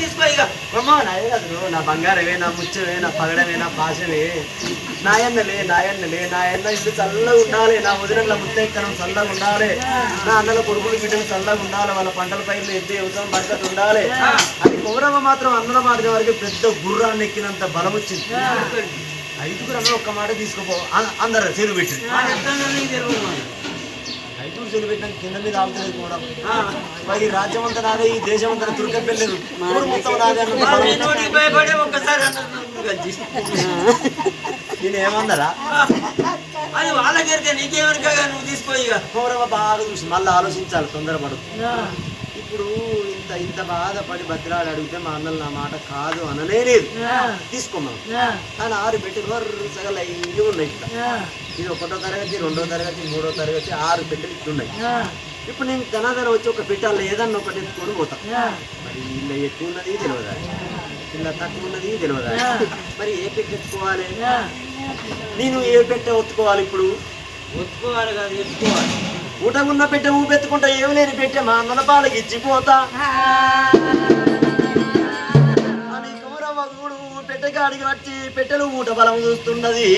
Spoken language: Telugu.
తీసుకో ఇక అమ్మా నాయే కాదు నా బంగారమే నా ముచ్చమే నా పగడమే నా పాశమే నాయన్నలే నాయన్నలే నా అన్న ఇల్లు చల్లగా ఉండాలి నా వదినల ముత్తెక్కనం చల్లగా ఉండాలి నా అన్నల కొడుకులు బిడ్డలు చల్లగా ఉండాలి వాళ్ళ పంటల పైర్లు ఎద్దు వ్యవసాయం బరకత ఉండాలి. అది కుమరమ్మ మాత్రం అన్నల మాట వరకు పెద్ద గుర్రాన్ని ఎక్కినంత బలం వచ్చింది. ఐదుగురు అన్న ఒక్క మాట తీసుకుపో. అందరు చెరువు పెట్టింది చెరువు పెట్టినాక కింద మీద ఆగుతుంది కూడా మరి రాజ్యం అంతా నాదే ఈ దేశం అంతా తుర్క పెళ్ళలేదు ఊరు మొత్తం నాదే భయపడి ఒక్కసారి నేను ఏమన్నారా అది నీకేమనుకగా నువ్వు తీసుకో ఇక. గౌరవ బాగా చూసి మళ్ళీ ఆలోచించాలి తొందరపడు. ఇప్పుడు ఇంత ఇంత బాధపడి బతిలాడి అడిగితే మా అన్నలు నా మాట కాదు అనలేదు తీసుకోమా కానీ ఆరు పెట్టి వరుసగా లైన్గా ఉన్నాయి ఇట్లా ఇది ఒకటో తరగతి రెండో తరగతి మూడో తరగతి ఆరు పెట్టెలు ఇట్లున్నాయి ఇప్పుడు నేను ధనాధర వచ్చి ఒక పెట్టాలి ఏదన్నా ఒకటి ఎత్తుకొని పోతా. మరి ఇలా ఎక్కువ ఉన్నది తెలియదా? ఇలా తక్కువ ఉన్నది తెలియదా? మరి ఏ పెట్టె ఎత్తుకోవాలి? నేను ఏ పెట్టె ఒత్తుకోవాలి ఇప్పుడు? ఒత్తుకోవాలి కాదు ఎత్తుకోవాలి. ఊటగున్న పెట్టె ఊపెత్తుకుంటా ఏమి లేని పెట్టె మా అన్నల పాలకి ఇచ్చిపోతా. అని కౌరవ చూడు పెట్టె కాడికి వచ్చి పెట్టెలు ఊట బలం చూస్తున్నది.